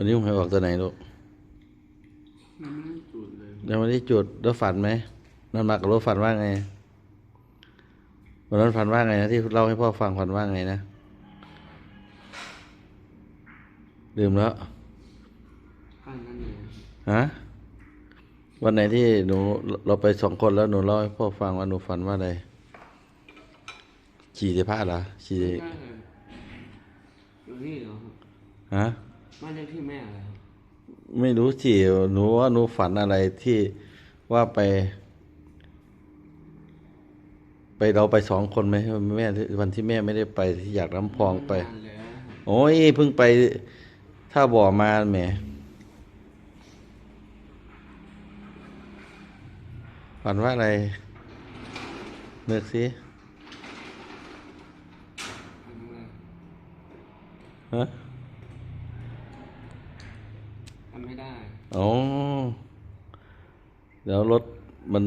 วันนี้หวยออกตัวไหนลูกมันไม่ได้จุดเลยยังไม่ได้จุดแล้วฝันไหมนั่นมากับรถฝันว่าไงวันนั้นฝันว่าไงนะที่เล่าให้พ่อฟังฝันว่าไงนะลืมแล้วข้างนั้นเลยฮะวันไหนที่หนูเราไปสองคนแล้วหนูเล่าให้พ่อฟังว่าหนูฝันว่าอะไรขี่จะพลาดเหรอขี่ใช่เลยอยู่นี่เหรอครับฮะ บ้านเลขที่แม่อะไรครับไม่รู้สิหนูว่าหนูฝันอะไรที่ว่าไป ไปเราไปสองคนไหมแม่วันที่แม่ไม่ได้ไปที่อยากน้ำพองไป นานแล้วครับโอ้ยเพิ่งไปถ้าบ่อมาแหมฝันว่าอะไรนึกสิอันนั้นเลยฮะทำไม่ได้อ๋อแล้วรถมัน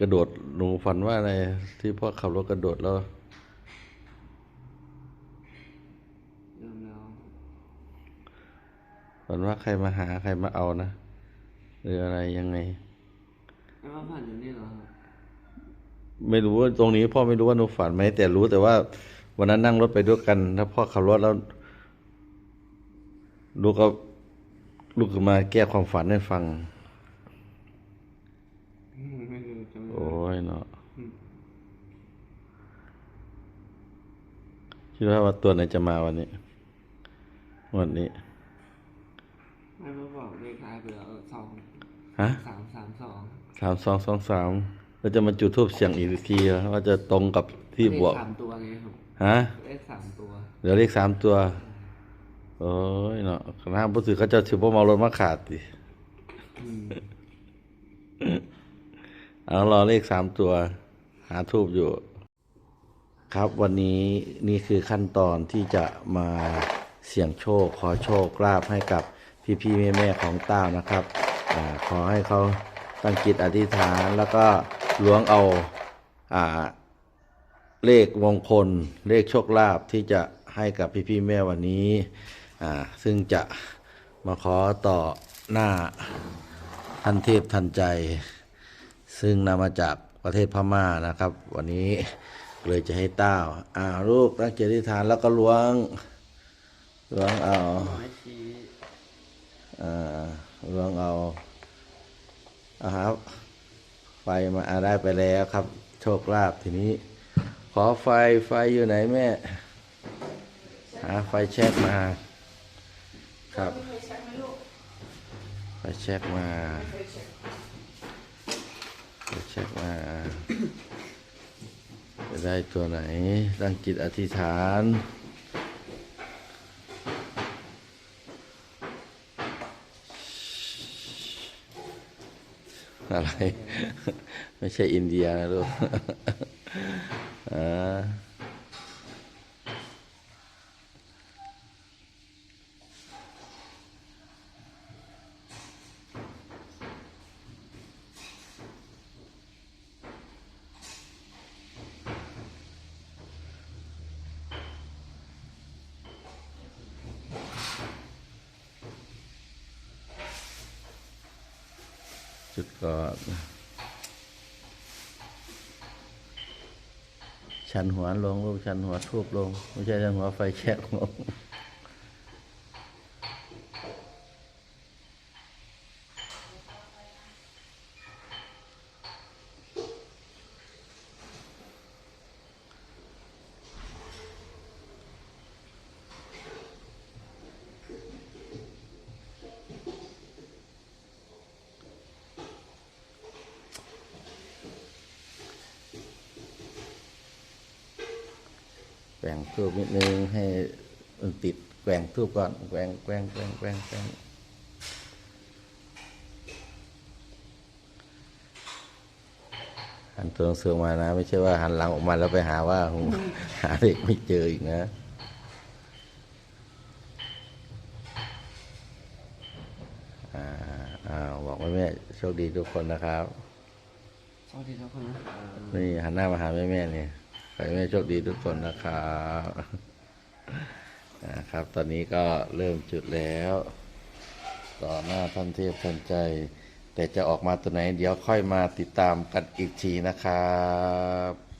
กระโดดหนูฝันว่าอะไรที่พ่อขับรถกระโดดแล้วเริ่มแล้วฝันว่าใครมาหาใครมาเอานะหรืออะไรยังไงแล้วว่าผ่านอยู่นี่เหรอครับไม่รู้ว่าตรงนี้พ่อไม่รู้ว่าหนูฝันไหมแต่รู้แต่ว่า วันนั้นนั่งรถไปด้วยกันแล้วพ่อขับรถแล้วลูกก็ ลูกก็มาแก้ความฝันให้ฟังอืมไม่รู้จะไม่โอ้ได้ยเนาะคิดว่าว่าตัวไหนจะมาวันนี้วันนี้ ไม่มาบอกเลขท้ายไปแล้วสองฮะสามสามสองสามสองสองสามแล้วจะมาจุดทูบเสียงอีกทีเหรอว่าจะตรงกับที่บวก เลขสามตัวไงครับฮะ เลขสามตัวเหลือเลขสามตัว โอ้ยเนาะคณะผู้สื่อเขาเจะถือว่าเมารถมาขาดดิอืมเอารอเลขสามตัว หาทูบอยู่ ครับวันนี้นี่คือขั้นตอนที่จะมาเสี่ยงโชค ขอโชคลาภให้กับพี่ๆแม่ๆของต้านะครับอาขอให้เขาตั้งจิตอธิษฐานแล้วก็ล้วงเอาอ่าเลขมงคล เลขโชคลาภที่จะให้กับพี่ๆแม่วันนี้อ่า ซึ่งจะมาขอต่อหน้าท่านเทพทันใจ ซึ่งนำมาจากประเทศพม่านะครับ วันนี้เลยจะให้ต้าวอ่าลูกตั้งใจอธิษฐานแล้วก็ล้วงล้วงเอาอ่าล้วงเอาอาครับไฟมาอาได้ไปแล้วครับ โชคลาภทีนี้ ขอไฟไฟอยู่ไหนแม่ หาไฟแช็กมา ครับไฟแช็กมาไฟแช็กมาจะได้ตัวไหนตั้งจิตอธิษฐานอะไร ไม่ใช่อินเดียนะลูกอ่า จุดก่อนชันหัวลงลูกชันหัวทูบลง ไม่ใช่ชันหัวไฟแช็กลง แกว่งทูบนิดนึงให้มันติดแกว่งทูบก่อนแกว่งแกว่งแกว่งแกว่งแกว่งหันตัวหนังสือมานะ ไม่ใช่ว่าหันหลังออกมาแล้วไปหาว่าหาเด็กไม่เจออีกนะอ่าบอกแม่แม่ๆโชคดีทุกคนนะครับสวัสดีทุกคนนะนี่หันหน้ามาหาแม่แม่ๆเนี่ย อให้แม่โชคดีทุกคนนะครับนะครับ ตอนนี้ก็เริ่มจุดแล้ว ต่อหน้าท่านเทพทันใจ แต่จะออกมาตัวไหน เดี๋ยวค่อยมาติดตามกันอีกทีนะครับ